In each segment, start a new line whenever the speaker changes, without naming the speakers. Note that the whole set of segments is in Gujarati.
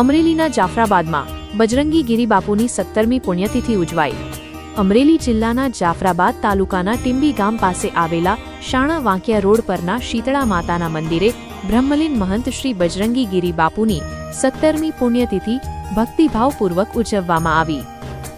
અમરેલીના જાફરાબાદમાં બજરંગી ગિરિબાપુની સત્તરમી પુણ્યતિથિ ઉજવાઈ. અમરેલી જિલ્લાના જાફરાબાદ તાલુકાના ટિંબી ગામ પાસે આવેલા શાણા વાંકિયા રોડ પરના શીતળા માતાના મંદિરે બ્રહ્મલીન મહંત શ્રી બજરંગી ગિરિબાપુની સત્તરમી પુણ્યતિથિ ભક્તિભાવપૂર્વક ઉજવવામાં આવી.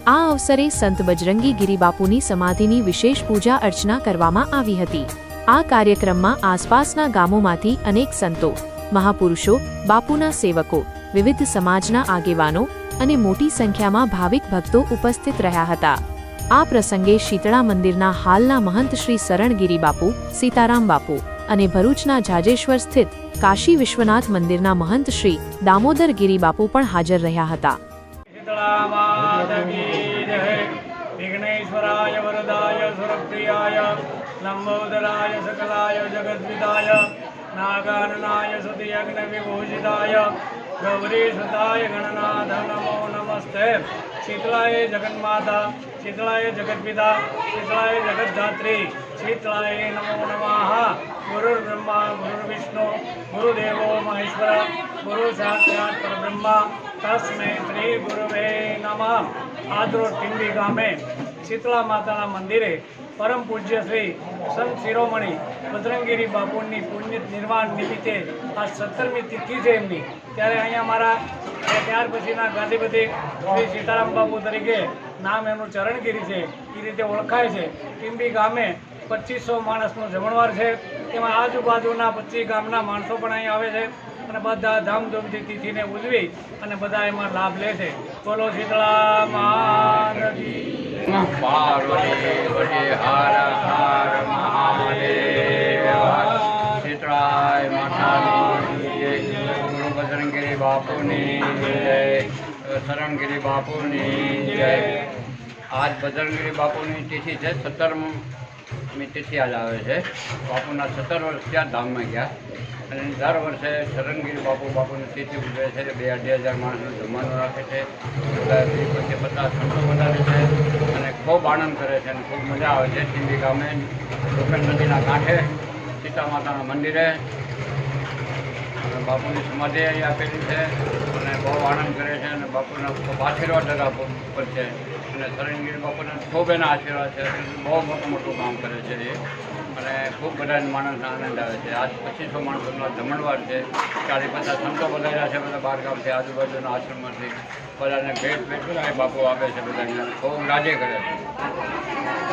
આ અવસરે સંત બજરંગી ગિરિબાપુની સમાધિની વિશેષ પૂજા અર્ચના કરવામાં આવી હતી. આ કાર્યક્રમમાં આસપાસના ગામોમાંથી અનેક સંતો, મહાપુરુષો, બાપુના સેવકો વિવિધ સમાજના આગેવાનો અને મોટી સંખ્યામાં ભાવિક ભક્તો ઉપસ્થિત રહ્યા હતા. આ પ્રસંગે શીતળા મંદિરના હાલના મહંત શ્રી શરણગીરી બાપુ, સીતારામ બાપુ અને ભરૂચના જાજેશ્વર સ્થિત કાશી વિશ્વનાથ મંદિરના મહંત શ્રી દામોદર ગિરી બાપુ પણ હાજર રહ્યા હતા.
વિઘ્નેશ્વરાય વરદાય સુરપ્રિયાય વિભૂષિતાય ગૌરી સુતાય ગણનાથ નમો નમસ્તે શીતળાય જગન્માતા શીતળાય જગદ્પિતા શીતળાય જગદ્ધાત્રી શીતળાય નમો નમઃ ગુરુર્બ્રહ્મા ગુરુર્વિષ્ણુ ગુરુદેવો મહેશ્વર ગુરુ સાક્ષાત પરબ્રહ્મા તસ્મૈ શ્રી ગુરુવે નમઃ આદરો ટીંબી ગામે શીતળા માતાના મંદિરે પરમ પૂજ્ય શ્રી સંત શિરોમણી બજરંગીરી બાપુની પુણ્ય નિર્વાણ નિમિત્તે આ સત્તરમી તિથિ છે એમની. ત્યારે અહીંયા મારા ત્યાર પછીના ગાંધીપતિ શ્રી સીતારામ બાપુ તરીકે નામ એમનું ચરણગીરી છે. એ રીતે ઓળખાય છે. ટીંબી ગામે પચીસો માણસનો જમણવાર છે. તેમાં આજુબાજુના પચીસ ગામના માણસો પણ અહીં આવે છે અને બધા ધામધૂમથી તિથિને ઉજવી અને બધા એમાં લાભ લે છે. બોલો શીતળા
પાર્વતી વડે હર હર મહાદેવ શીતળાય માતાની જય ગુરુ બજરંગીરી બાપુની જય શરણગીરી બાપુની જય આજ બજરંગીરી બાપુની તિથિ છે સત્તરમી તિથિ આજ આવે છે બાપુના સત્તર વર્ષ ત્યાં ધામમાં ગયા અને દર વર્ષે શરણગીર બાપુ બાપુની તિથિ ઉજવે છે. બે અઢી હજાર માણસનું જમવાનું રાખે છે. વીસ પચાસ સંતો વધારે છે. અને ખૂબ આનંદ કરે છે અને ખૂબ મજા આવે છે. સિંધી ગામે રૂપેન નદીના કાંઠે સીતા માતાના મંદિરે બાપુની સમાધિ અહીં આપેલી છે અને બહુ આનંદ કરે છે અને બાપુના ખૂબ આશીર્વાદ આપો ઉપર છે. અને શરણગીર બાપુના ખૂબ એના આશીર્વાદ છે. બહુ મોટું મોટું કામ કરે છે એ. અને ખૂબ બધા માણસને આનંદ આવે છે. આજ પચીસો માણસોનો જમણવાર છે. ચાલીસ પચાસ સંતો બધાયા છે બધા બહાર ગામથી, આજુબાજુના આશ્રમમાંથી. બધાને ભેટ ભેટ બધા બાપુ આપે છે બધાને ખૂબ રાજે કરે છે.